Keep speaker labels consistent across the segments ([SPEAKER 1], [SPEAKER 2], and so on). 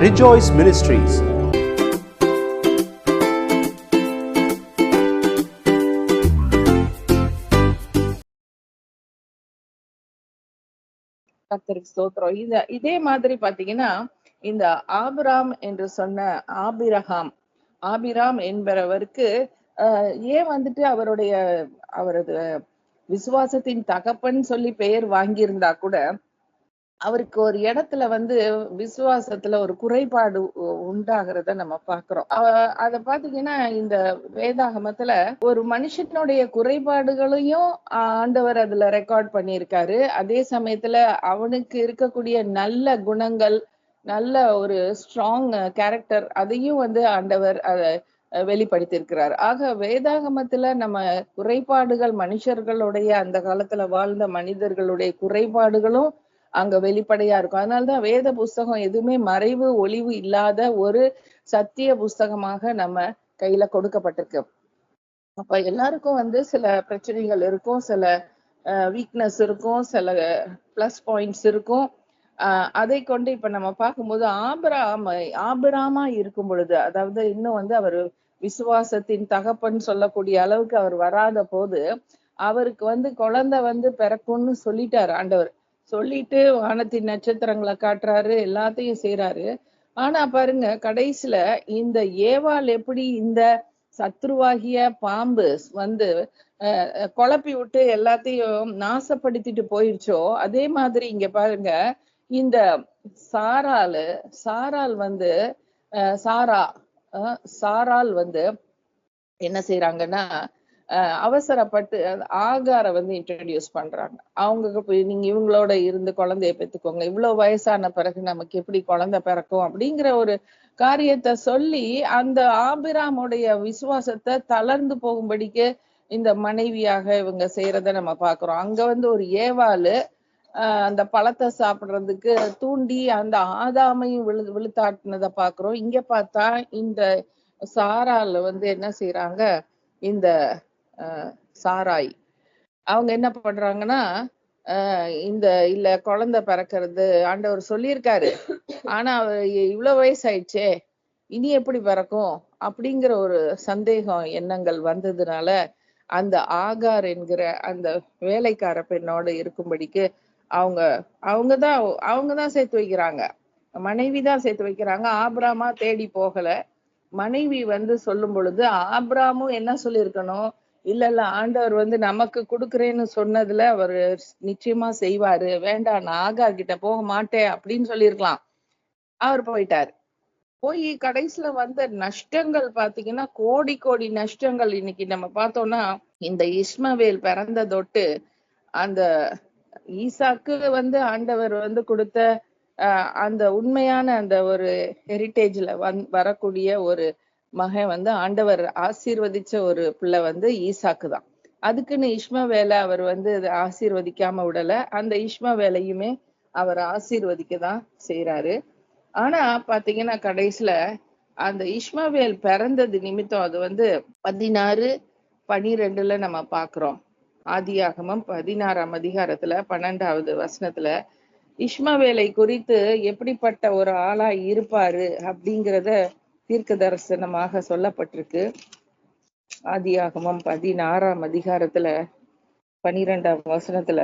[SPEAKER 1] Rejoice Ministries.
[SPEAKER 2] ஸ்தோத்திரம் இந்த இதே மாதிரி பாத்தீங்கன்னா இந்த ஆபிராம் என்று சொன்ன ஆபிரகாம் ஆபிராம் என்பவருக்கு ஆஹ் ஏன் வந்துட்டு அவருடைய அவரது விசுவாசத்தின் தகப்பன் சொல்லி பெயர் வாங்கியிருந்தா கூட அவருக்கு ஒரு இடத்துல வந்து விசுவாசத்துல ஒரு குறைபாடு உண்டாகிறத நம்ம பாக்குறோம். அத பாத்தீங்கன்னா இந்த வேதாகமத்துல ஒரு மனுஷனுடைய குறைபாடுகளையும் ஆண்டவர் அதுல ரெக்கார்ட் பண்ணியிருக்காரு. அதே சமயத்துல அவனுக்கு இருக்கக்கூடிய நல்ல குணங்கள் நல்ல ஒரு ஸ்ட்ராங் கேரக்டர் அதையும் வந்து ஆண்டவர் அஹ் வெளிப்படுத்தியிருக்கிறார். ஆக வேதாகமத்துல நம்ம குறைபாடுகள் மனுஷர்களுடைய அந்த காலத்துல வாழ்ந்த மனிதர்களுடைய குறைபாடுகளும் அங்க வெளிப்படையா இருக்கும். அதனாலதான் வேத புஸ்தகம் எதுவுமே மறைவு ஒளிவு இல்லாத ஒரு சத்திய புஸ்தகமாக நம்ம கையில கொடுக்கப்பட்டிருக்கு. அப்ப எல்லாருக்கும் வந்து சில பிரச்சனைகள் இருக்கும் சில வீக்னஸ் இருக்கும் சில பிளஸ் பாயிண்ட்ஸ் இருக்கும். ஆஹ் அதை கொண்டு இப்ப நம்ம பார்க்கும்போது ஆபராம ஆபிராமா இருக்கும் பொழுது அதாவது இன்னும் வந்து அவர் விசுவாசத்தின் தகப்பன் சொல்லக்கூடிய அளவுக்கு அவர் வராத போது அவருக்கு வந்து குழந்தை வந்து பிறக்கும்னு சொல்லிட்டாரு ஆண்டவர். சொல்லிட்டு வானத்தின் நட்சத்திரங்களை காட்டுறாரு எல்லாத்தையும் செய்யறாரு ஆனா பாருங்க கடைசியில இந்த ஏவாள் எப்படி இந்த சத்ருவாகிய பாம்பு வந்து குழப்பி விட்டு எல்லாத்தையும் நாசப்படுத்திட்டு போயிருச்சோ அதே மாதிரி இங்க பாருங்க இந்த சாரால் சாரால் வந்து சாரா சாரால் வந்து என்ன செய்யறாங்கன்னா அவசரப்பட்டு ஆகார வந்து இன்ட்ரடியூஸ் பண்றாங்க. அவங்க போய் நீங்க இவங்களோட இருந்து குழந்தைய பெத்துக்கோங்க. இவ்வளவு வயசான பிறகு நமக்கு எப்படி குழந்தை பிறக்கும்? அப்படிங்கிற ஒரு காரியத்தை சொல்லி அந்த ஆபிராமுடைய விசுவாசத்தை தளர்ந்து போகும்படிக்கு இந்த மனைவியாக இவங்க செய்யறத நம்ம பாக்குறோம். அங்க வந்து ஒரு ஏவாளு ஆஹ் அந்த பழத்தை சாப்பிடுறதுக்கு தூண்டி அந்த ஆதாமையும் விழு விழுத்தாட்டினதை பாக்குறோம். இங்க பார்த்தா இந்த சாரால வந்து என்ன செய்யறாங்க இந்த சாராய். அவங்க என்ன பண்றாங்கன்னா ஆஹ் இந்த இல்ல குழந்தை பிறக்கிறது ஆண்டவர் சொல்லியிருக்காரு. ஆனா அவர் இவ்வளவு வயசாயிடுச்சே இனி எப்படி பிறக்கும்? அப்படிங்கிற ஒரு சந்தேகம் எண்ணங்கள் வந்ததுனால அந்த ஆகார் என்கிற அந்த வேலைக்கார பெண்ணோடு இருக்கும்படிக்கு அவங்க அவங்கதான் அவங்கதான் சேர்த்து வைக்கிறாங்க. மனைவி தான் சேர்த்து வைக்கிறாங்க. ஆபிராமா தேடி போகல. மனைவி வந்து சொல்லும் பொழுது ஆபிராமும் என்ன சொல்லியிருக்கணும்? இல்ல இல்ல ஆண்டவர் வந்து நமக்கு கொடுக்குறேன்னு சொன்னதுல அவர் நிச்சயமா செய்வாரு. வேண்டாம் நான் ஆகா கிட்ட போக மாட்டேன் அப்படின்னு சொல்லியிருக்கலாம். அவர் போயிட்டாரு. போய் கடைசியில வந்த நஷ்டங்கள் பாத்தீங்கன்னா கோடி கோடி நஷ்டங்கள் இன்னைக்கு நம்ம பார்த்தோம்னா இந்த இஸ்மவேல் பிறந்த தொட்டு அந்த ஈசாக்கு வந்து ஆண்டவர் வந்து கொடுத்த ஆஹ் அந்த உண்மையான அந்த ஒரு ஹெரிட்டேஜ்ல வந் வரக்கூடிய ஒரு மகன் வந்து ஆண்டவர் ஆசீர்வதிச்ச ஒரு பிள்ளை வந்து ஈசாக்கு தான் அதுக்குன்னு இஸ்மவேலை அவர் வந்து அதை ஆசீர்வதிக்காம விடல. அந்த இஸ்மவேலையுமே அவர் ஆசீர்வதிக்க தான் செய்யறாரு ஆனா பாத்தீங்கன்னா கடைசியில அந்த இஷ்மவேல் பிறந்தது நிமித்தம் அது வந்து பதினாறு பனிரெண்டுல நம்ம பாக்குறோம். ஆதியாகமம் பதினாறாம் அதிகாரத்துல பன்னெண்டாவது வசனத்துல இஷ்மவேலை குறித்து எப்படிப்பட்ட ஒரு ஆளா இருப்பாரு அப்படிங்கிறத தீர்க்க தரிசனமாக சொல்லப்பட்டிருக்கு. ஆதியாகமம் பதினாறாம் அதிகாரத்துல பனிரெண்டாம் வசனத்துல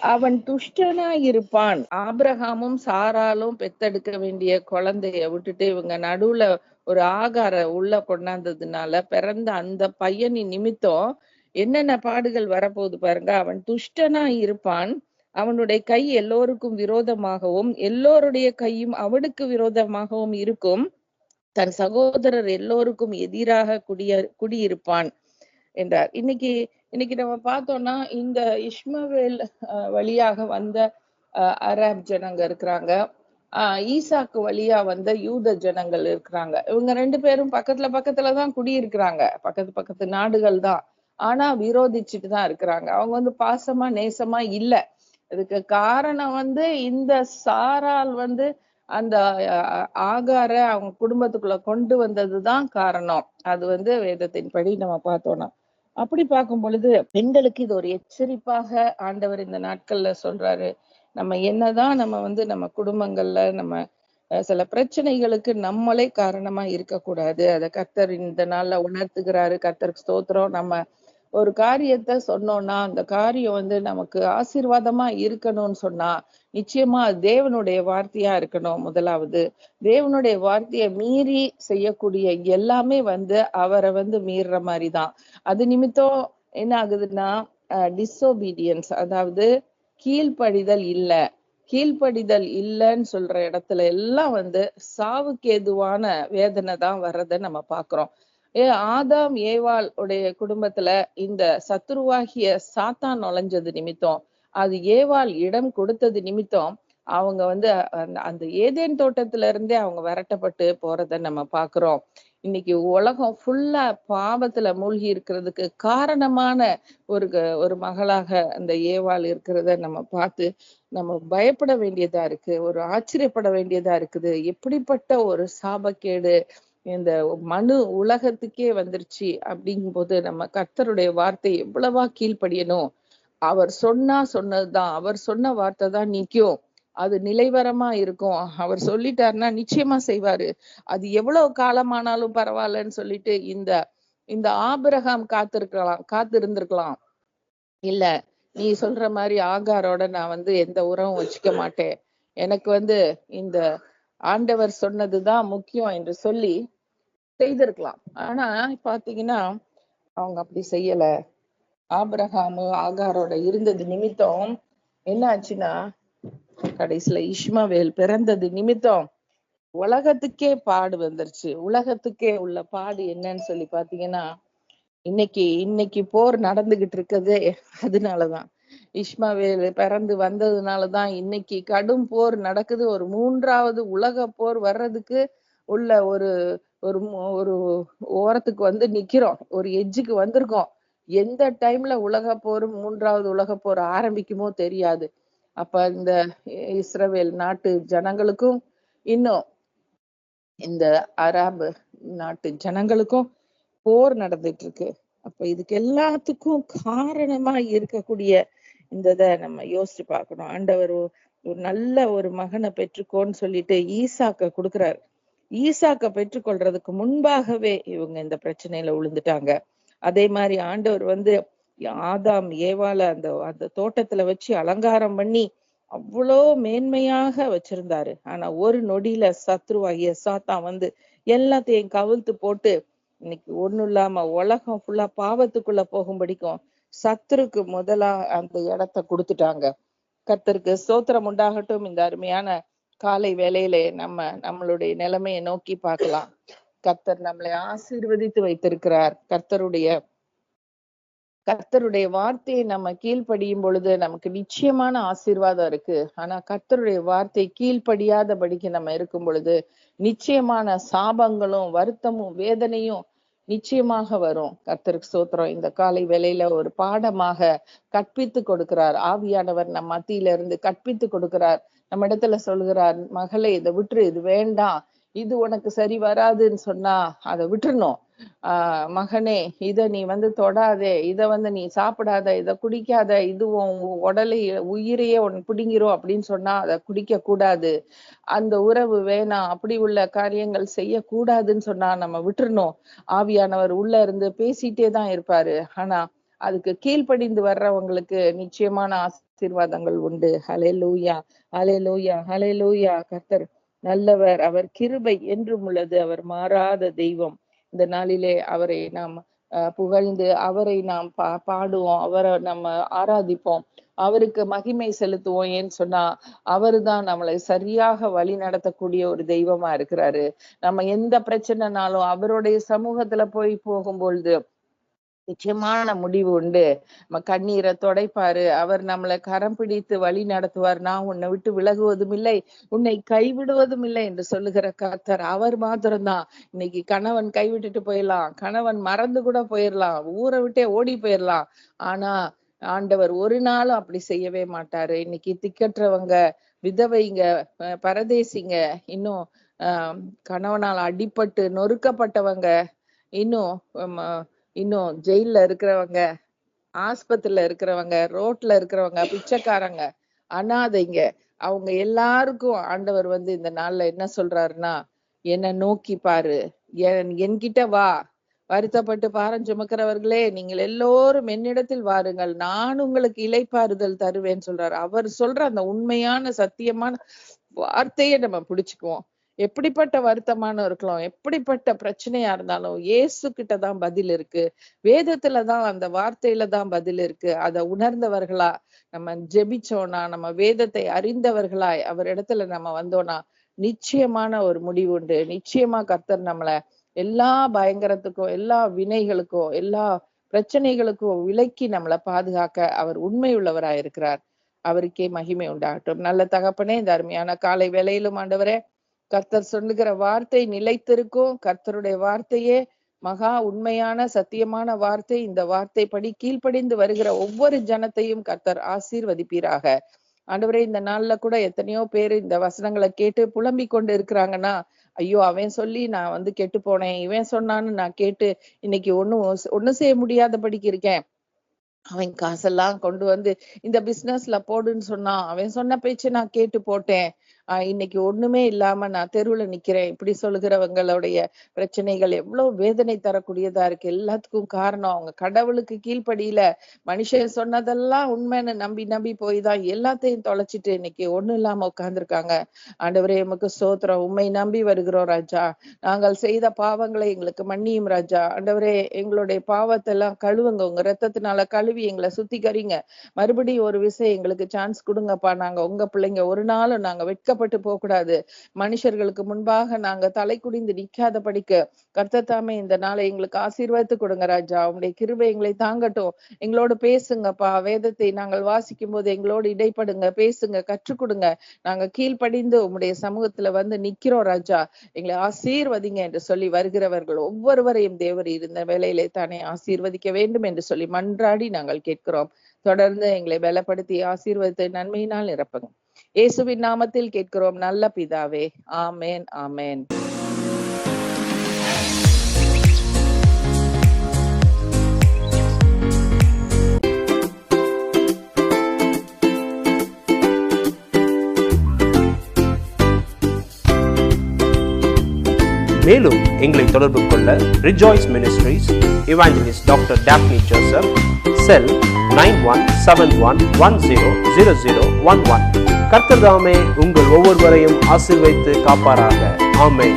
[SPEAKER 2] அவன் துஷ்டனா இருப்பான் ஆபிரகாமும் சாராலும் பெத்தெடுக்க வேண்டிய குழந்தைய விட்டுட்டு இவங்க நடுவுல ஒரு ஆகார உள்ள கொண்டாந்ததுனால பிறந்த அந்த பையனின் நிமித்தம் என்னென்ன பாடுகள் வரப்போகுது பாருங்க. அவன் துஷ்டனா இருப்பான் அவனுடைய கை எல்லோருக்கும் விரோதமாகவும் எல்லோருடைய கையும் அவனுக்கு விரோதமாகவும் இருக்கும். தன் சகோதரர் எல்லோருக்கும் எதிராக குடிய குடியிருப்பான் என்றார். இன்னைக்கு இன்னைக்கு நம்ம பார்த்தோம்னா இந்த இஸ்மவேல் வழியாக வந்த அரப் ஜனங்க இருக்கிறாங்க. ஆஹ் ஈசாக்கு வழியா வந்த யூத ஜனங்கள் இருக்கிறாங்க. இவங்க ரெண்டு பேரும் பக்கத்துல பக்கத்துல தான் குடியிருக்கிறாங்க. பக்கத்து பக்கத்து நாடுகள் தான். ஆனா விரோதிச்சுட்டு தான் இருக்கிறாங்க. அவங்க வந்து பாசமா நேசமா இல்ல. இதுக்கு காரணம் வந்து இந்த சாரால் வந்து அந்த ஆகார அவங்க குடும்பத்துக்குள்ள கொண்டு வந்ததுதான் காரணம். அது வந்து வேதத்தின்படி நம்ம பார்த்தோம்னா. அப்படி பார்க்கும் பொழுது பெண்களுக்கு இது ஒரு எச்சரிப்பாக ஆண்டவர் இந்த நாட்கள்ல சொல்றாரு. நம்ம என்னதான் நம்ம வந்து நம்ம குடும்பங்கள்ல நம்ம சில பிரச்சனைகளுக்கு நம்மளே காரணமா இருக்கக்கூடாது. அதை கர்த்தர் இந்த நாள்ல உணர்த்துகிறாரு. கர்த்தருக்கு ஸ்தோத்திரம். நம்ம ஒரு காரியத்தை சொன்னோம்னா அந்த காரியம் வந்து நமக்கு ஆசீர்வாதமா இருக்கணும்னு சொன்னா நிச்சயமா தேவனுடைய வார்த்தையா இருக்கணும் முதலாவது. தேவனுடைய வார்த்தையை மீறி செய்யக்கூடிய எல்லாமே வந்து அவரை வந்து மீறுற மாதிரி தான் அது நிமித்தம் என்ன ஆகுதுன்னா டிஸ்ஓபீடியன்ஸ் அதாவது கீழ்ப்படிதல் இல்ல. கீழ்ப்படிதல் இல்லைன்னு சொல்ற இடத்துல எல்லாம் வந்து சாவுக்கு ஏதுவான வேதனை தான் வர்றதை நம்ம பாக்குறோம். ஏ ஆதாம் ஏவாள் உடைய குடும்பத்துல இந்த சத்துருவாகிய சாத்தான் நுழைஞ்சது நிமித்தம். அது ஏவாள் இடம் கொடுத்தது நிமித்தம் அவங்க வந்து அந்த- அந்த ஏதேன் தோட்டத்துல இருந்தே அவங்க விரட்டப்பட்டு போறத நம்ம பாக்குறோம். இன்னைக்கு உலகம் ஃபுல்லா பாவத்துல மூழ்கி இருக்கிறதுக்கு காரணமான ஒரு ஒரு மகளாக அந்த ஏவாள் இருக்கிறத நம்ம பார்த்து நம்ம பயப்பட வேண்டியதா இருக்கு ஒரு ஆச்சரியப்பட வேண்டியதா இருக்குது. எப்படிப்பட்ட ஒரு சாபக்கேடு இந்த மனு உலகத்துக்கே வந்துருச்சு அப்படிங்கும்போது நம்ம கர்த்தருடைய வார்த்தை எவ்வளவா கீழ்ப்படியணும்? அவர் சொன்னா சொன்னதுதான். அவர் சொன்ன வார்த்தை தான் நிக்கும். அது நிலைவரமா இருக்கும். அவர் சொல்லிட்டாருன்னா நிச்சயமா செய்வாரு. அது எவ்வளவு காலமானாலும் பரவாயில்லன்னு சொல்லிட்டு இந்த இந்த ஆபிரகாம் காத்திருக்கலாம் காத்திருந்திருக்கலாம். இல்ல நீ சொல்ற மாதிரி ஆகாரோட நான் வந்து எந்த உறவும் வச்சுக்க மாட்டேன். எனக்கு வந்து இந்த ஆண்டவர் சொன்னதுதான் முக்கியம் என்று சொல்லி செய்திருக்கலாம். ஆனா பாத்தீங்கன்னா அவங்க அப்படி செய்யல. ஆபிரகாமு ஆகாரோட இருந்தது நிமித்தம் என்ன ஆச்சுன்னா கடைசியில இஷ்மவேல் பிறந்தது நிமித்தம் உலகத்துக்கே பாடு வந்துருச்சு. உலகத்துக்கே உள்ள பாடு என்னன்னு சொல்லி பாத்தீங்கன்னா இன்னைக்கு இன்னைக்கு போர் நடந்துகிட்டு இருக்கதே அதனாலதான். இஷ்மவேல் பிறந்து வந்ததுனாலதான் இன்னைக்கு கடும் போர் நடக்குது. ஒரு மூன்றாவது உலக போர் வர்றதுக்கு உள்ள ஒரு ஒரு ஒரு ஓரத்துக்கு வந்து நிக்கிறோம். ஒரு எஜ்ஜுக்கு வந்திருக்கோம். எந்த டைம்ல உலக போர் மூன்றாவது உலக போர் ஆரம்பிக்குமோ தெரியாது. அப்ப இந்த இஸ்ரவேல் நாட்டு ஜனங்களுக்கும் இன்னும் இந்த அரபு நாட்டு ஜனங்களுக்கும் போர் நடந்துட்டு இருக்கு அப்ப இதுக்கு எல்லாத்துக்கும் காரணமா இருக்கக்கூடிய இந்த இதை நம்ம யோசிச்சு பார்க்கணும். ஆண்டவர் ஒரு ஒரு நல்ல ஒரு மகனை பெற்றுக்கோன்னு சொல்லிட்டு ஈசாக்க கொடுக்குறாரு. ஈசாக்க பெற்றுக்கொள்றதுக்கு முன்பாகவே இவங்க இந்த பிரச்சனையில விழுந்துட்டாங்க. அதே மாதிரி ஆண்டவர் வந்து ஆதாம் ஏவால அந்த அந்த தோட்டத்துல வச்சு அலங்காரம் பண்ணி அவ்வளோ மேன்மையாக வச்சிருந்தாரு. ஆனா ஒரு நொடியில சத்ருவாகிய சாத்தான் வந்து எல்லாத்தையும் கவிழ்த்து போட்டு இன்னைக்கு ஒண்ணும் இல்லாம உலகம் ஃபுல்லா பாவத்துக்குள்ள போகும்படிக்கும் சத்துருக்கு முதலா அந்த இடத்த கொடுத்துட்டாங்க. கத்தருக்கு சோத்திரம் உண்டாகட்டும். இந்த அருமையான காலை வேலையிலே நம்ம நம்மளுடைய நிலைமையை நோக்கி பார்க்கலாம். கர்த்தர் நம்மளை ஆசீர்வதித்து வைத்திருக்கிறார். கர்த்தருடைய கர்த்தருடைய வார்த்தையை நம்ம கீழ்ப்படியும் பொழுது நமக்கு நிச்சயமான ஆசீர்வாதம் இருக்கு. ஆனா கர்த்தருடைய வார்த்தை கீழ்ப்படியாதபடிக்கு நம்ம இருக்கும் பொழுது நிச்சயமான சாபங்களும் வருத்தமும் வேதனையும் நிச்சயமாக வரும். கர்த்தருக்கு சோத்திரம் இந்த காலை வேலையில ஒரு பாடமாக கற்பித்து கொடுக்கிறார். ஆவியானவர் நம் மத்தியில இருந்து கற்பித்து கொடுக்கிறார். நம்ம இடத்துல சொல்கிறார் மகளே இதை விட்டுரு இது வேண்டாம். இது உனக்கு சரி வராதுன்னு சொன்னா அதை விட்டுறணும். ஆஹ் மகனே இத நீ வந்து தொடாதே இத வந்து நீ சாப்பிடாத இத குடிக்காத இது உன் உடலை உயிரையே உன் பிடிங்கிரும் அப்படின்னு சொன்னா அதை குடிக்க கூடாது. அந்த உறவு வேணாம் அப்படி உள்ள காரியங்கள் செய்யக்கூடாதுன்னு சொன்னா நம்ம விட்டுறணும். ஆவியானவர் உள்ள இருந்து பேசிட்டே தான் இருப்பாரு. ஆனா அதுக்கு கீழ்ப்படிந்து வர்றவங்களுக்கு நிச்சயமான ஆசீர்வாதங்கள் உண்டு. ஹலே லூயா ஹலே லூயா ஹலே லூயா கர்த்தர். நல்லவர் அவர் கிருபை என்றும் உள்ளது அவர் மாறாத தெய்வம். இந்த நாளிலே அவரை நாம் அஹ், புகழ்ந்து அவரை நாம் பா பாடுவோம் அவரை நம்ம ஆராதிப்போம். அவருக்கு மகிமை செலுத்துவோம் ஏன்னு சொன்னா அவருதான் நம்மளை சரியாக வழி நடத்தக்கூடிய ஒரு தெய்வமா இருக்கிறாரு. நம்ம எந்த பிரச்சனைனாலும் அவருடைய சமூகத்துல போய் போகும்பொழுது நிச்சயமான முடிவு உண்டு. நம்ம கண்ணீரை துடைப்பாரு. அவர் நம்மளை கரம் பிடித்து வழி நடத்துவார். நான் உன்னை விட்டு விலகுவதும் இல்லை. உன்னை கைவிடுவதும் இல்லை என்று சொல்லுகிற கர்த்தர் அவர் மாத்திரம்தான். இன்னைக்கு கணவன் கைவிட்டுட்டு போயிடலாம். கணவன் மறந்து கூட போயிடலாம். ஊரை விட்டே ஓடி போயிடலாம். ஆனா ஆண்டவர் ஒரு நாளும் அப்படி செய்யவே மாட்டாரு. இன்னைக்கு திக்கற்றவங்க விதவைங்க அஹ் பரதேசிங்க இன்னும் ஆஹ் கணவனால் அடிப்பட்டு நொறுக்கப்பட்டவங்க இன்னும் இன்னும் ஜெயில்ல இருக்கிறவங்க ஆஸ்பத்திரியில இருக்கிறவங்க ரோட்ல இருக்கிறவங்க பிச்சைக்காரங்க அனாதைங்க அவங்க எல்லாருக்கும் ஆண்டவர் வந்து இந்த நாள்ல என்ன சொல்றாருன்னா என்ன நோக்கி பாரு. என் என்கிட்ட வா. வருத்தப்பட்டு பாரம் சுமக்கிறவர்களே நீங்கள் எல்லோரும் என்னிடத்தில் வாருங்கள். நான் உங்களுக்கு இலைப்பாறுதல் தருவேன் சொல்றாரு. அவர் சொல்ற அந்த உண்மையான சத்தியமான வார்த்தையை நம்ம பிடிச்சுக்குவோம். எப்படிப்பட்ட வருத்தமான இருக்கலாம் எப்படிப்பட்ட பிரச்சனையா இருந்தாலும் இயேசு கிட்ட தான் பதில் இருக்கு. வேதத்துல தான் அந்த வார்த்தையில தான் பதில் இருக்கு. அதை உணர்ந்தவர்களா நம்ம ஜெபிச்சோனா நம்ம வேதத்தை அறிந்தவர்களாய் அவர் இடத்துல நம்ம வந்தோம்னா நிச்சயமான ஒரு முடிவு உண்டு. நிச்சயமா கர்த்தர் நம்மளை எல்லா பயங்கரத்துக்கும் எல்லா வினைகளுக்கும் எல்லா பிரச்சனைகளுக்கும் விலக்கி நம்மளை பாதுகாக்க அவர் உண்மை உள்ளவராய் இருக்கிறார் அவருக்கே மகிமை உண்டாகட்டும். நல்ல தகப்பனே இந்த அருமையான காலை வேலையிலும் ஆண்டவரே கர்த்தர் சொல்லுகிற வார்த்தை நிலைத்திருக்கும். கர்த்தருடைய வார்த்தையே மகா உண்மையான சத்தியமான வார்த்தை. இந்த வார்த்தை படி கீழ்ப்படிந்து வருகிற ஒவ்வொரு ஜனத்தையும் கர்த்தர் ஆசீர்வதிப்பீராக. ஆண்டவரே இந்த நாள்ல கூட எத்தனையோ பேர் இந்த வசனங்களை கேட்டு புலம்பிக் கொண்டு இருக்கிறாங்கன்னா ஐயோ அவன் சொல்லி நான் வந்து கெட்டு போனேன். இவன் சொன்னான்னு நான் கேட்டு இன்னைக்கு ஒண்ணும் ஒண்ணும் செய்ய முடியாதபடிக்கு இருக்கேன். அவன் காசெல்லாம் கொண்டு வந்து இந்த பிசினஸ்ல போடுன்னு சொன்னான். அவன் சொன்ன பேச்சு நான் கேட்டு போட்டேன். ஆஹ் இன்னைக்கு ஒண்ணுமே இல்லாம நான் தெருவுல நிக்கிறேன். இப்படி சொல்லுகிறவங்களுடைய பிரச்சனைகள் எவ்வளவு வேதனை தரக்கூடியதா இருக்கு. எல்லாத்துக்கும் காரணம் அவங்க கடவுளுக்கு கீழ்ப்படியில மனுஷன் சொன்னதெல்லாம் உண்மைன்னு நம்பி நம்பி போய் தான் எல்லாத்தையும் தொலைச்சிட்டு இன்னைக்கு ஒண்ணும் இல்லாம உட்கார்ந்துருக்காங்க. ஆண்டவரே எமக்கு சோத்திரம் உண்மை நம்பி வருகிறோம் ராஜா. நாங்கள் செய்த பாவங்களை எங்களுக்கு மன்னியும் ராஜா. ஆண்டவரே எங்களுடைய பாவத்தை எல்லாம் கழுவுங்க. உங்க ரத்தத்தினால கழுவி எங்களை சுத்திகரிங்க. மறுபடியும் ஒரு விஷயம் எங்களுக்கு சான்ஸ் கொடுங்கப்பா. நாங்க உங்க பிள்ளைங்க. ஒரு நாளும் நாங்க வெட்க வெட்கப்பட்டு போக கூடாது மனுஷர்களுக்கு முன்பாக நாங்க தலை குடிந்து நிக்காத படிக்க கர்த்தத்தாமே இந்த நாளை எங்களுக்கு ஆசீர்வாதத்து கொடுங்க ராஜா. உங்களுடைய கிருபை எங்களை தாங்கட்டும். எங்களோடு பேசுங்கப்பா. வேதத்தை நாங்கள் வாசிக்கும் போது எங்களோடு இடைப்படுங்க பேசுங்க கற்றுக் கொடுங்க. நாங்க கீழ்ப்படிந்து உங்களுடைய சமூகத்துல வந்து நிக்கிறோம் ராஜா. எங்களை ஆசீர்வதிங்க என்று சொல்லி வருகிறவர்கள் ஒவ்வொருவரையும் தேவர் இருந்த வேலையிலே தானே ஆசீர்வதிக்க வேண்டும் என்று சொல்லி மன்றாடி நாங்கள் கேட்கிறோம். தொடர்ந்து எங்களை பலப்படுத்தி ஆசீர்வதித்த நன்மையினால் நிரப்புங்க. இயேசுவின் நாமத்தில் கேட்கிறோம். நல்ல பிதாவே ஆமேன் ஆமேன்.
[SPEAKER 1] மேலும் எங்களை தொடர்பு கொள்ள rejoice ministries evangelist doctor Daphne Joseph cell nine one seven one one zero zero zero one one கர்த்தர் தாமே உங்கள் ஒவ்வொருவரையும் ஆசிர்வைத்து காப்பாராக. ஆமை